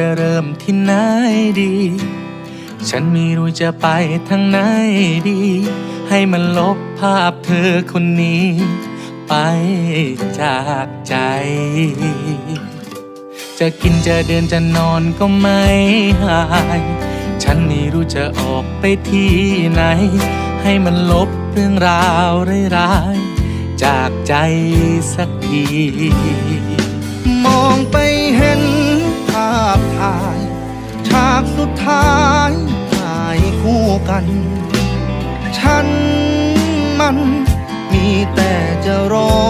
จะเริ่มที่ไหนดี ฉันไม่รู้จะไปทางไหนดี ให้มันลบภาพเธอคนนี้ ไปจากใจ จะกินจะเดินจะนอนก็ไม่หาย ฉันไม่รู้จะออกไปที่ไหน ให้มันลบเรื่องราวร้ายๆจากใจสักที มองไปเห็นายฉากสุดท้ายถ่ายคู่กัน ฉันมันมีแต่จะรอ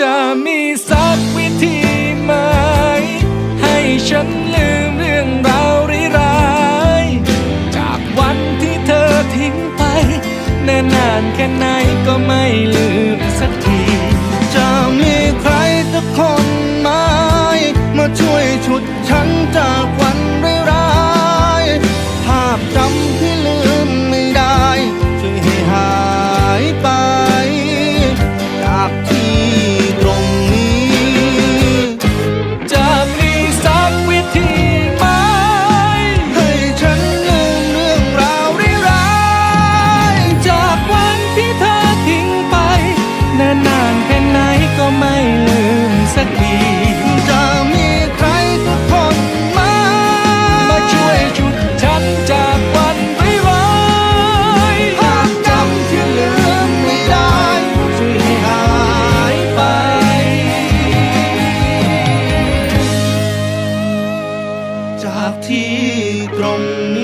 จะมีสักวิธีไหม ให้ฉันลืมเรื่องราวร้าย จากวันที่เธอทิ้งไปแน่นนานแค่ไหน ที่ตรงนี้